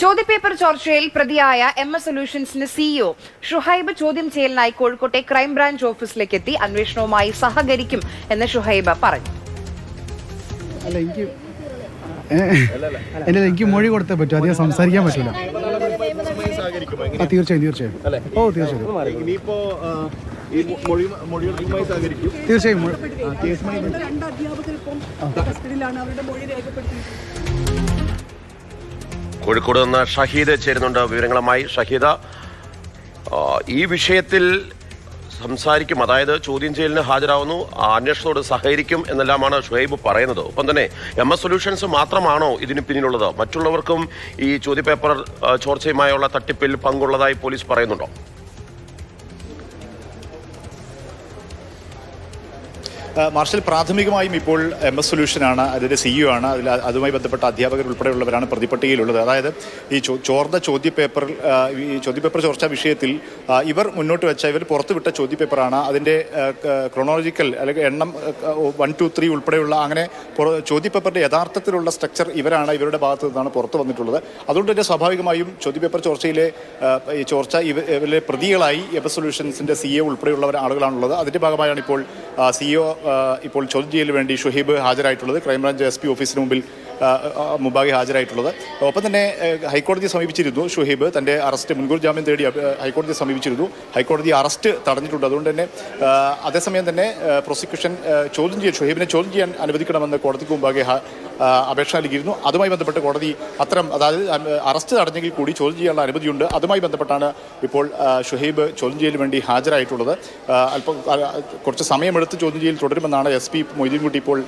ചോദ്യപേപ്പർ ചോർച്ചയിൽ പ്രതിയായ എം എസ് സൊല്യൂഷൻസിന്റെ സിഇഒ ഷുഹൈബ് ചോദ്യം ചെയ്യലിനായി കോഴിക്കോട്ടെ ക്രൈംബ്രാഞ്ച് ഓഫീസിലേക്ക് എത്തി അന്വേഷണവുമായി സഹകരിക്കും എന്ന് ഷുഹൈബ് പറഞ്ഞു. അല്ല എനിക്ക് അല്ല എനിക്ക് മൊഴി കൊടുത്തേ പറ്റൂ. അധികം സംസാരിക്കാൻ പറ്റില്ല തീർച്ചയായും തീർച്ചയായും. ഓ തീർച്ചയായും. ഇനിയിപ്പോ ആ, ഈ മൊഴി മൊഴികളുമായി സഹകരിക്കും. തീർച്ചയായും കോഴിക്കോട് നിന്ന് ഷഹീദ് ചേരുന്നുണ്ട്. വിവരങ്ങളുമായി ഷഹീദ. ഈ വിഷയത്തിൽ സംസാരിക്കും. അതായത് ചോദ്യം ചെയ്യലിന് ഹാജരാവുന്നു. അന്വേഷണത്തോട് സഹകരിക്കും എന്നെല്ലാമാണ് ഷുഹൈബ് പറയുന്നത്. ഒപ്പം തന്നെ എം എസ് സൊല്യൂഷൻസ് മാത്രമാണോ ഇതിന് പിന്നിലുള്ളത്? മറ്റുള്ളവർക്കും ഈ ചോദ്യപേപ്പർ ചോർച്ചയുമായുള്ള തട്ടിപ്പിൽ പങ്കുള്ളതായി പോലീസ് പറയുന്നുണ്ടോ? മാർഷൽ പ്രാഥമികമായും ഇപ്പോൾ എം എസ് സൊല്യൂഷനാണ് സി സിഇഒ ആണ് അതിൽ അതുമായി ബന്ധപ്പെട്ട അധ്യാപകർ ഉൾപ്പെടെയുള്ളവരാണ് പ്രതിപട്ടികയിലുള്ളത് അതായത് ഈ ചോർന്ന ചോദ്യപേപ്പർ ഈ ചോദ്യപേപ്പർ ചോർച്ച വിഷയത്തിൽ ഇവർ മുന്നോട്ട് വെച്ച ഇവർ പുറത്തുവിട്ട ചോദ്യപേപ്പറാണ് അതിന്റെ ക്രോണോളജിക്കൽ അല്ലെങ്കിൽ എണ്ണം വൺ ടു ത്രീ ഉൾപ്പെടെയുള്ള അങ്ങനെ ചോദ്യപേപ്പറിന്റെ യഥാർത്ഥത്തിലുള്ള സ്ട്രക്ചർ ഇവരാണ് ഇവരുടെ ഭാഗത്തു നിന്നാണ് പുറത്തു വന്നിട്ടുള്ളത്. അതുകൊണ്ട് തന്നെ സ്വാഭാവികമായും ചോദ്യപേപ്പർ ചോർച്ചയിലെ ഈ ചോർച്ച ഇവരെ ഇവരിലെ പ്രതികളായി എം സൊല്യൂഷൻസിന്റെ സി എ ഉൾപ്പെടെയുള്ളവർ ആളുകളാണുള്ളത് അതിന്റെ ഭാഗമായാണ് ഇപ്പോൾ സിഇഒ ഇപ്പോൾ ചോദ്യം ചെയ്യലിന് വേണ്ടി ഷുഹീബ് ഹാജരായിട്ടുള്ളത്. ക്രൈംബ്രാഞ്ച് എസ് പി ഓഫീസിന് മുമ്പിൽ മുമ്പാകെ ഹാജരായിട്ടുള്ളത്. ഒപ്പം തന്നെ ഹൈക്കോടതിയെ സമീപിച്ചിരുന്നു ഷുഹീബ്. തന്റെ അറസ്റ്റ് മുൻകൂർ ജാമ്യം തേടി ഹൈക്കോടതിയെ സമീപിച്ചിരുന്നു. ഹൈക്കോടതി അറസ്റ്റ് തടഞ്ഞിട്ടുണ്ട്. അതുകൊണ്ട് തന്നെ അതേസമയം തന്നെ പ്രോസിക്യൂഷൻ ചോദ്യം ചെയ്യാൻ ഷുഹീബിനെ ചോദ്യം ചെയ്യാൻ അനുവദിക്കണമെന്ന് കോടതിക്ക് മുമ്പാകെ അപേക്ഷ നൽകിയിരുന്നു. അതുമായി ബന്ധപ്പെട്ട് കോടതി അത്തരം അതായത് അറസ്റ്റ് തടഞ്ഞെങ്കിൽ കൂടി ചോദ്യം ചെയ്യാനുള്ള അനുമതിയുണ്ട്. അതുമായി ബന്ധപ്പെട്ടാണ് ഇപ്പോൾ ഷുഹൈബ് ചോദ്യം ചെയ്യലിന് വേണ്ടി ഹാജരായിട്ടുള്ളത്. അല്പം കുറച്ച് സമയമെടുത്ത് ചോദ്യം ചെയ്യൽ തുടരുമെന്നാണ് എസ് പി മൊയ്തീൻകുട്ടി ഇപ്പോൾ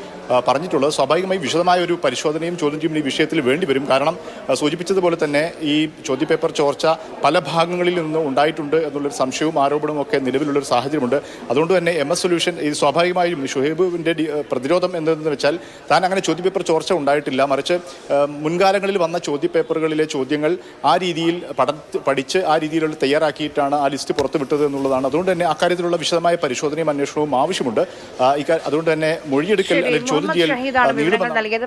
പറഞ്ഞിട്ടുള്ളത്. സ്വാഭാവികമായി വിശദമായ ഒരു പരിശോധനയും ചോദ്യം ചെയ്യും ഈ വിഷയത്തിൽ വേണ്ടിവരും കാരണം സൂചിപ്പിച്ചതുപോലെ തന്നെ ഈ ചോദ്യപേപ്പർ ചോർച്ച പല ഭാഗങ്ങളിൽ നിന്ന് ഉണ്ടായിട്ടുണ്ട് എന്നുള്ളൊരു സംശയവും ആരോപണവും ഒക്കെ നിലവിലുള്ളൊരു സാഹചര്യമുണ്ട്. അതുകൊണ്ട് തന്നെ എം എസ് സൊല്യൂഷൻ ഇത് സ്വാഭാവികമായും ഷുഹേബിന്റെ പ്രതിരോധം എന്തെന്ന് വെച്ചാൽ താൻ അങ്ങനെ ചോദ്യപേപ്പർ ചോർച്ച ഉണ്ടായിട്ടില്ല. മറിച്ച് മുൻകാലങ്ങളിൽ വന്ന ചോദ്യപേപ്പറുകളിലെ ചോദ്യങ്ങൾ ആ രീതിയിൽ പഠ പഠിച്ച് ആ രീതിയിലുള്ള തയ്യാറാക്കിയിട്ടാണ് ആ ലിസ്റ്റ് പുറത്തുവിട്ടത് എന്നുള്ളതാണ്. അതുകൊണ്ട് തന്നെ അക്കാര്യത്തിലുള്ള വിശദമായ പരിശോധനയും അന്വേഷണവും ആവശ്യമുണ്ട്. അതുകൊണ്ട് തന്നെ മൊഴിയെടുക്കൽ അല്ലെങ്കിൽ മുഹമ്മദ് ഷഹീദാണ് വിവരങ്ങൾ നൽകിയത്.